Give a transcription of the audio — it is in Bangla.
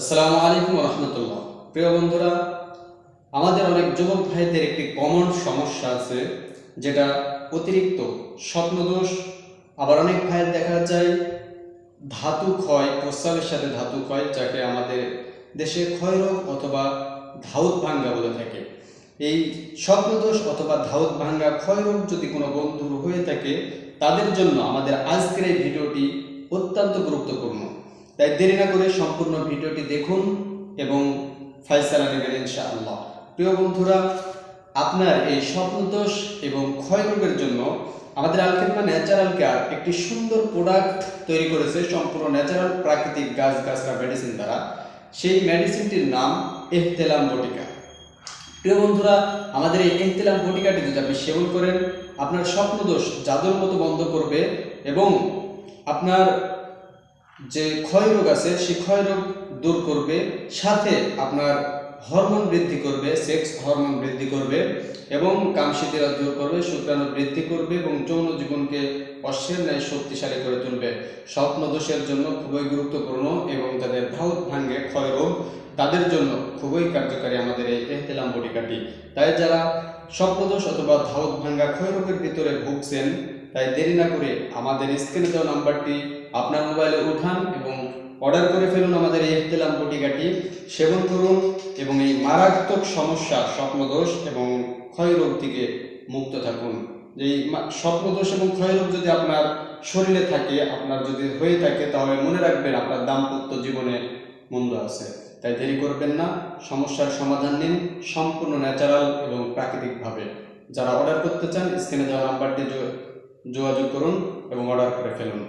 আসসালামু আলাইকুম রহমতুল্লাহ। প্রিয় বন্ধুরা, আমাদের অনেক যুবক ভাইদের একটি কমন সমস্যা আছে, যেটা অতিরিক্ত স্বপ্নদোষ। আবার অনেক ভাইয়ের দেখা যায়, ধাতু ক্ষয় প্রস্রাবের সাথে ধাতু ক্ষয়, যাকে আমাদের দেশে ক্ষয়রোগ অথবা ধাউত ভাঙ্গা বলে থাকে। এই স্বপ্নদোষ অথবা ধাউত ভাঙ্গা ক্ষয়রোগ যদি কোনো বন্ধুর হয়ে থাকে, তাদের জন্য আমাদের আজকের এই ভিডিওটি অত্যন্ত গুরুত্বপূর্ণ। তাই দেরি না করে সম্পূর্ণ ভিডিওটি দেখুন এবং ফাইসালা নেবেন ইনশাআল্লাহ। প্রিয় বন্ধুরা, আপনার এই স্বপ্নদোষ এবং ক্ষয়রোগের জন্য আমাদের আলকেরমা ন্যাচারাল কেয়ার একটি সুন্দর প্রোডাক্ট তৈরি করেছে সম্পূর্ণ ন্যাচারাল প্রাকৃতিক গাছ গাছরা মেডিসিন দ্বারা। সেই মেডিসিনটির নাম এহতেলাম বটিকা। প্রিয় বন্ধুরা, আমাদের এই এহতেলাম বটিকাটি যদি আপনি সেবন করেন, আপনার স্বপ্নদোষ জাদুর মতো বন্ধ করবে এবং আপনার যে ক্ষয় রোগ আছে, সেই ক্ষয় রোগ দূর করবে, সাথে আপনার হরমোন বৃদ্ধি করবে, সেক্স হরমোন বৃদ্ধি করবে এবং কামশিতিরা দূর করবে, শুক্রাণু বৃদ্ধি করবে এবং যৌন জীবনকে অশ্বের ন্যায় শক্তিশালী করে তুলবে। স্বপ্ন দোষের জন্য খুবই গুরুত্বপূর্ণ এবং তাদের ধাউত ভাঙ্গে ক্ষয় রোগ তাদের জন্য খুবই কার্যকারী আমাদের এই এহতেলাম বটিকাটি তাই যারা স্বপ্নদোষ অথবা ধাউত ভাঙ্গা ক্ষয় রোগের ভিতরে ভুগছেন, তাই দেরি না করে আমাদের স্ক্রিনে দেওয়া নাম্বারটি আপনার মোবাইলে উঠান এবং অর্ডার করে ফেলুন আমাদের এই ইহতেলাম বটিকাটি সেবন করুন এবং এই মারাত্মক সমস্যা, স্বপ্নদোষ এবং ক্ষয়রোগ থেকে মুক্ত থাকুন। এই স্বপ্নদোষ এবং ক্ষয়রোগ যদি আপনার শরীরে থাকে, আপনার যদি হয়ে থাকে, তাহলে মনে রাখবেন আপনার দাম্পত্য জীবনে মন্দ আছে। তাই দেরি করবেন না, সমস্যার সমাধান নিন সম্পূর্ণ ন্যাচারাল এবং প্রাকৃতিকভাবে। যারা অর্ডার করতে চান, স্ক্রিনে দেওয়া নাম্বারটি যোগাযোগ করুন এবং অর্ডার করে ফেলুন।